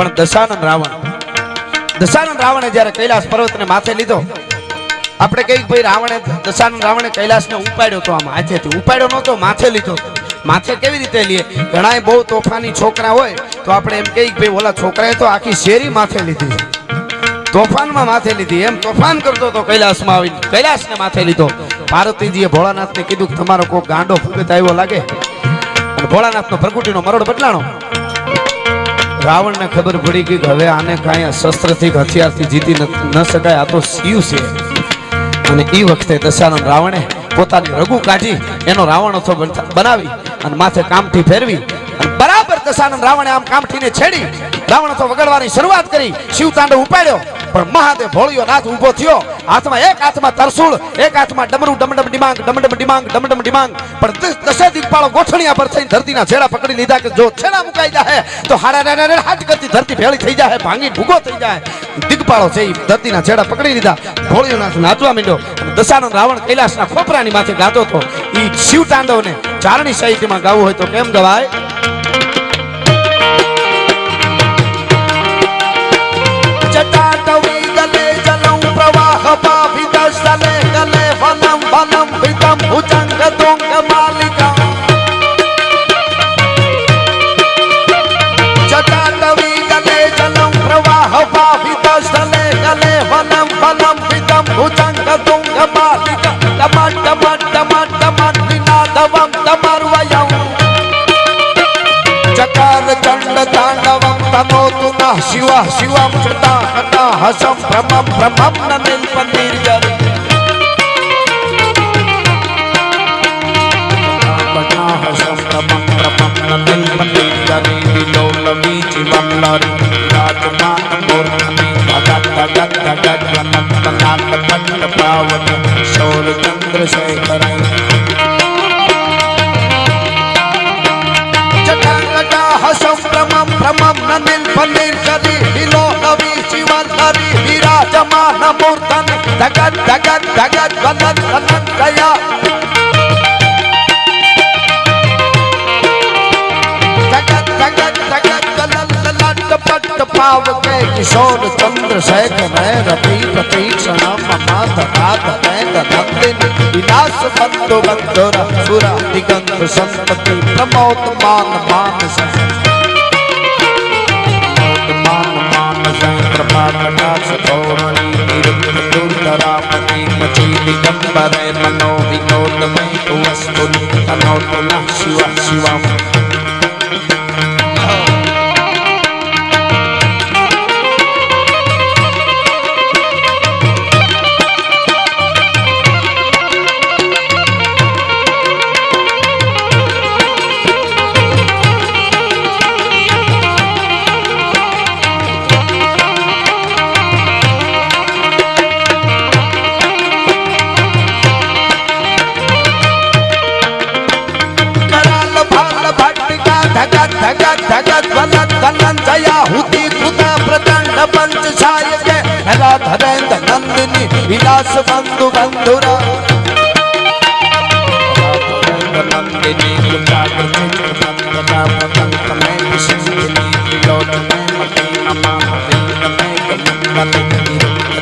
પણ દશાનંદ રાવણ. દશાનંદ રાવણે જ્યારે કૈલાસ પર્વતને માથે લીધો, આપણે કઈ ભાઈ રાવણે દશાનંદ રાવણે કૈલાસને ઉપાડ્યો તો આમ હાથેથી. ઉપાડ્યો નહોતો, માથે લીધો. માથે કેવી રીતે લઈએ ઘણા બહુ તોફાની છોકરા હોય, તો આપણે એમ કહીએ ભાઈ ઓલા છોકરાએ તો આખી શેરી માથે લીધી. તોફાનમાં માથે લીધી. એમ તોફાન કરતો હતો કૈલાસમાં આવી કૈલાસને માથે લીધો. પાર્વતીજીએ ભોળાનાથને કીધું કે તમારો કોઈ ગાંડો ભગત આવ્યો લાગે? અને ભોળાનાથનો પ્રકૃતિનો મરોડ બદલાણો. રાવણને ખબર પડી કે હવે આને કાંઈ શસ્ત્રથી, હથિયારથી જીતી ન શકાય. આ તો શિવ છે. અને એ વખતે દશાનંદ રાવણે પોતાની રઘુ કાઢી, એનો રાવણ બનતા- બનાવી અને માથે કામથી ફેરવી અને બરાબર દશાનંદ રાવણે આમ કામઠીને છેડી રાવણ અથો વગાડવાની શરૂઆત કરી શિવ તાંડવ ઉપાડ્યો, પણ મહાદેવ ભોળિયો નાથ ઊભો થયો. હાથમાં એક હાથમાં તરસુળ, એક હાથમાં ડમરું ડમડમ ડિમાંગ ડમડમ ડિમાંગ ડમડમ ડિમાંગ. પણ દસે દિગપાળો ગોઠણિયા પર થઈને ધરતીના છેડા પકડી લીધા કે જો છેડા મુકાઈ જાય તો હાડા રે હાથ કરતી ધરતી ભેળી થઈ જાય ભાંગી ભૂગો થઈ જાય દીગપાળો છે એ ધરતીના છેડા પકડી લીધા. ભોળિયો નાથ નાચવા માંડ્યો. દશાનંદ રાવણ કૈલાસના ખોપરાની માથે ગાતો હતો. ઈ શિવ તાંડવને ચારણી સાહિત્યમાં ગાવું હોય તો કેમ ગવાય? ભુજંગ તુંગ માલિકા જટાટવી ગલે જલમ પ્રવાહ પાવિતસ્તલે ગલે વનમ વનમ વિતમ ભુજંગ તુંગ માલિકા ટમટ ટમટ ટમટ ટમટ વિનાદવમ તમર્વયમ ચકાર ચંડ તાંડવમ તનોતુ નઃ શિવ, શિવમ ચતા કટા હસમ, ભ્રમમ ભ્રમમ, નનિલ પનીર जमान पनीर करी, हिलो नवी शिवन हरी हीरा जमान मूर्तन। धगन धगन धगन बनन बनन दया पाव के किशोर चंद्र शेखर है रति प्रतीक्षण ममात तात नैन नंदिन विनाश बंधु, बंधुर, सुरा दिगंत संपति प्रमोद, मान मान सह कमलास पौरणी निरुत्तरापति मची जगत जगत वलत धनंजया हुति कृत प्रचंड पंच छायते राधरेन्द्र नंदिनी विलास बंधु बंधुरा नंदिनी कृपा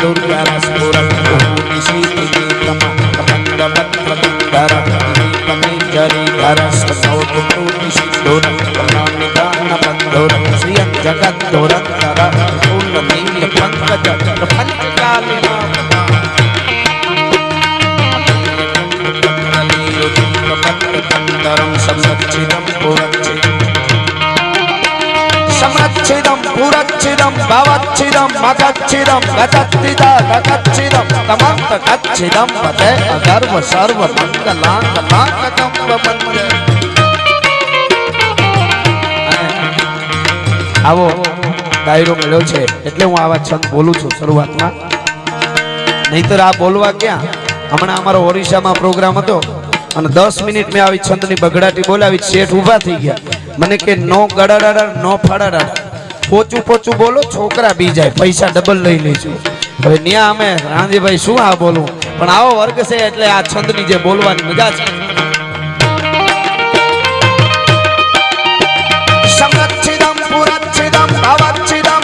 दुर्गा रसपुरम श्री कमा कमंड भद्र धर कमी जरी धर सौ सिद्धुर डोरंगरा फूल नील पंकज फलकालिमा पत्रतंतरम समक्षिदम पुरक्षिदम समक्षिदम पुरक्षिदम भवक्षिदम मगक्षिदम गतक्षिदा गतक्षिदम तमंत गच्छिदम पते अगर्व सर्व मंगलांग लांगकम वमंगल आवो। ડાયરો મળ્યો છે. એટલે હું આવા છંદ બોલું છું શરૂઆતમાં. નહીતર આ બોલવા ક્યાં? હમણાં અમારો ઓરિસ્સામાં પ્રોગ્રામ હતો અને દસ મિનિટ મેં આવી છંદની બગડાટી બોલાવી, શેઠ ઊભા થઈ ગયા. મને કે, નો ગડાડાડા, નો ફાડાડા પોચું પોચું બોલો, છોકરા બી જાય, પૈસા ડબલ લઈ લઈશું હવે ન્યા અમે રાણજીભાઈ શું આ બોલું? પણ આવો વર્ગ છે એટલે આ છંદની જે બોલવાની મજા છે.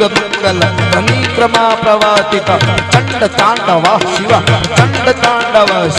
મધુવ્રત સમરાંતકમ પુરાંતકમ ભવાંતકમ મખાંતકમ કાંત કાંત કાંત કંત